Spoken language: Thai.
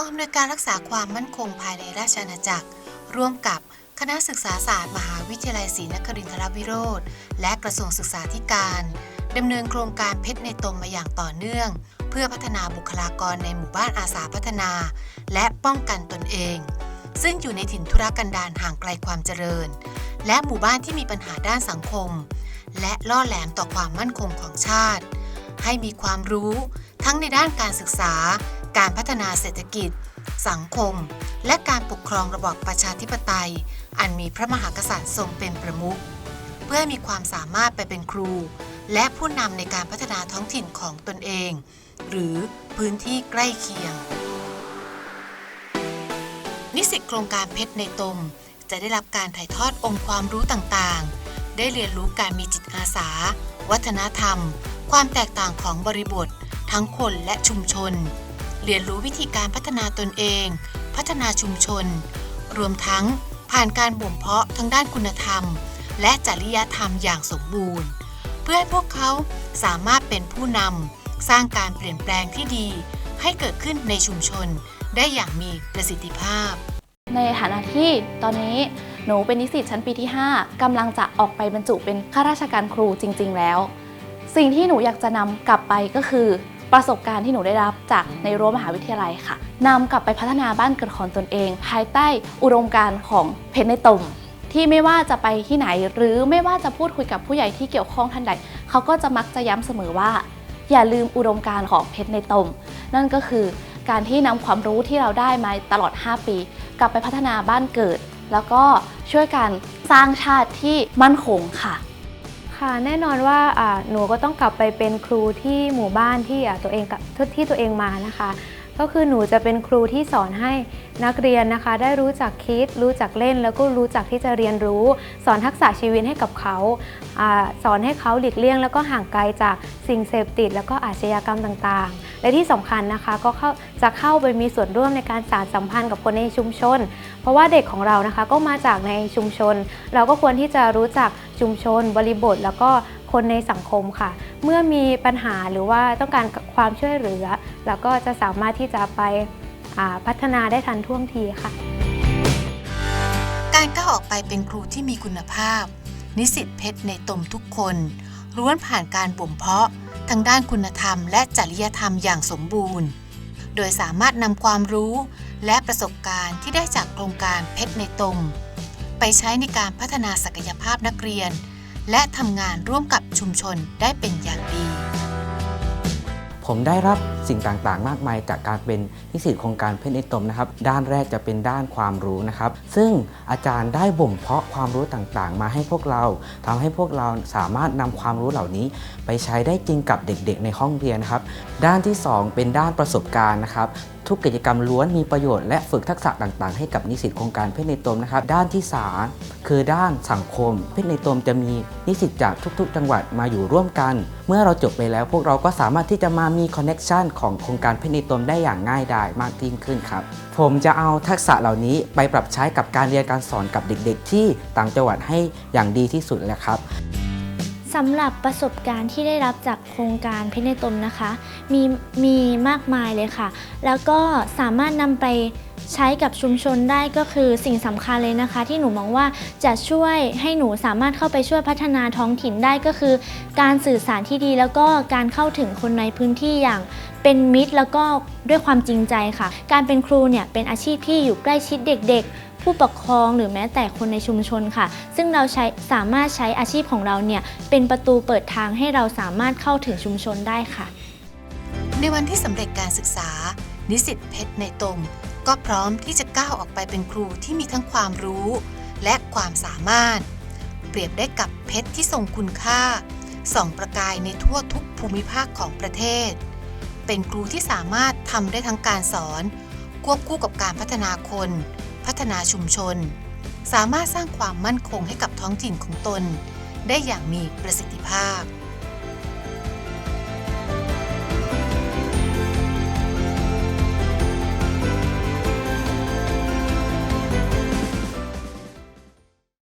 ยการรักษาความมั่นคงภายในราชอาณาจักร ร่วมกับคณะศึกษาศาสตร์มหาวิทยาลัยศรีนครินทรวิโรธและกระทรวงศึกษาธิการดำเนินโครงการเพชรในตมมาอย่างต่อเนื่อง เพื่อพัฒนาบุคลากรในหมู่บ้านอาสาพัฒนา และป้องกันตนเอง ซึ่งอยู่ในถิ่นธุรกันดารห่างไกลความเจริญ และหมู่บ้านที่มีปัญหาด้านสังคม และล่อแหลมต่อความมั่นคงของชาติ ให้มีความรู้ ทั้งในด้านการศึกษา การพัฒนาเศรษฐกิจ สังคม และการปกครองระบอบประชาธิปไตย อันมีพระมหากษัตริย์ทรงเป็นประมุขเพื่อให้มีความสามารถไปเป็นครู และผู้นำในการพัฒนาท้องถิ่นของตนเอง หรือพื้นที่ใกล้เคียง นิสิตโครงการเพชรในตม จะได้รับการถ่ายทอดองค์ความรู้ต่างๆ ได้เรียนรู้การมีจิตอาสา วัฒนธรรม ความแตกต่างของบริบท ทั้งคนและชุมชน เรียนรู้วิธีการพัฒนาตนเอง พัฒนาชุมชน รวมทั้งผ่านการบ่มเพาะทั้งด้านคุณธรรม และจริยธรรมอย่างสมบูรณ์ เพื่อให้พวกเขาสามารถเป็นผู้นำสร้างการเปลี่ยนแปลงที่ดี ให้เกิดขึ้นในชุมชนได้อย่างมีประสิทธิภาพ ในฐานะที่ตอนนี้หนูเป็นนิสิตชั้นปีที่ 5กำลังจะออกไปบรรจุเป็นข้าราชการครูจริง ๆ แล้ว สิ่งที่หนูอยากจะนำกลับไปก็คือ ประสบการณ์ที่หนูได้รับจากในรั้วมหาวิทยาลัยค่ะนำกลับไปพัฒนาบ้านเกิดของตนเอง ภายใต้อุดมการณ์ของเพชรในตมที่ไม่ว่าจะไปที่ไหน หรือไม่ว่าจะพูดคุยกับผู้ใหญ่ที่เกี่ยวข้องท่านใดเขาก็จะมักจะย้ำเสมอว่า อย่าลืมอุดมการณ์ของเพชรในตม นั่นก็คือการที่นำความรู้ที่เราได้มาตลอด 5 ปี กลับไปพัฒนาบ้านเกิด แล้วก็ช่วยกันสร้างชาติที่มั่นคงค่ะ ค่ะแน่นอนว่าหนูก็ต้องกลับไปเป็นครูที่หมู่บ้านที่ตัวเองกับที่ตัวเองมานะคะ ก็คือหนูจะเป็นครูที่สอนให้นักเรียนนะคะ ได้รู้จักคิด รู้จักเล่น แล้วก็รู้จักที่จะเรียนรู้ สอนทักษะชีวิตให้กับเขาอสอนให้เขาหลีกเลี่ยง แล้วก็ห่างไกลจากสิ่งเสพติด แล้วก็อาชญากรรมต่างๆ และที่สำคัญนะคะก็เข้าจะเข้าไปมีส่วนร่วมในการสานสัมพันธ์กับคนในชุมชน เพราะว่าเด็กของเรานะคะก็มาจากในชุมชน เราก็ควรที่จะรู้จักชุมชน บริบท แล้วก็คนในสังคมค่ะ เมื่อมีปัญหาหรือว่าต้องการความช่วยเหลือแล้วก็จะสามารถที่จะไปพัฒนาได้ทันท่วงทีค่ะ การก้าวออกไปเป็นครูที่มีคุณภาพ นิสิตเพชรในตมทุกคนล้วนผ่านการบ่มเพาะ ทางด้านคุณธรรมและจริยธรรมอย่างสมบูรณ์ โดยสามารถนำความรู้และประสบการณ์ที่ได้จากโครงการเพชรในตม ไปใช้ในการพัฒนาศักยภาพนักเรียน และทำงานร่วมกับชุมชนได้เป็นอย่างดี ผมได้รับ สิ่งต่างๆ มากมายจากการเป็นนิสิตโครงการเพชรในตมนะครับด้านแรกจะเป็นด้านความรู้นะครับ ซึ่งอาจารย์ได้บ่มเพาะความรู้ต่างๆ มาให้พวกเราทำให้พวกเราสามารถนำความรู้เหล่านี้ ไปใช้ได้จริงกับเด็กๆ ในห้องเรียนนะครับ ด้านที่ 2 เป็นด้านประสบการณ์นะครับทุกกิจกรรมล้วนมีประโยชน์และฝึกทักษะต่างๆ ให้กับนิสิตโครงการเพชรในตมนะครับ ด้านที่ 3 คือด้านสังคม เพชรในตมจะมีนิสิตจากทุก ๆ จังหวัดมาอยู่ร่วมกัน เมื่อเราจบไปแล้วพวกเราก็สามารถที่จะมามีคอนเน็ชันของโครงการเพชรในตมได้อย่างง่ายดายมากยิ่งขึ้นครับ ผมจะเอาทักษะเหล่านี้ไปปรับใช้กับการเรียนการสอนกับเด็กๆ ที่ต่างจังหวัดให้อย่างดีที่สุดเลยครับสำหรับประสบการณ์ที่ได้รับจากโครงการเพชรในตมนะคะมีมีมากมายเลยค่ะ แล้วก็สามารถนำไปใช้กับชุมชนได้ก็คือสิ่งสำคัญเลยนะคะ ที่หนูมองว่าจะช่วยให้หนูสามารถเข้าไปช่วยพัฒนาท้องถิ่นได้ก็คือ การสื่อสารที่ดีแล้วก็การเข้าถึงคนในพื้นที่อย่าง เป็นมิตรแล้วก็ด้วยความจริงใจค่ะ การเป็นครูเนี่ยเป็นอาชีพที่อยู่ใกล้ชิดเด็ก ๆ ผู้ปกครองหรือแม้แต่คนในชุมชนค่ะ ซึ่งเราใช้สามารถใช้อาชีพของเราเนี่ยเป็นประตูเปิดทางให้เราสามารถเข้าถึงชุมชนได้ค่ะ ในวันที่สำเร็จการศึกษา นิสิตเพชรในตมก็พร้อมที่จะก้าวออกไปเป็นครูที่มีทั้งความรู้ และความสามารถ เปรียบได้กับเพชรที่ทรงคุณค่าส่องประกายในทั่วทุกภูมิภาคของประเทศ เป็นครูที่สามารถทำได้ทั้งการสอน ควบคู่กับการพัฒนาคน พัฒนาชุมชน สามารถสร้างความมั่นคงให้กับท้องถิ่นของตน ได้อย่างมีประสิทธิภาพ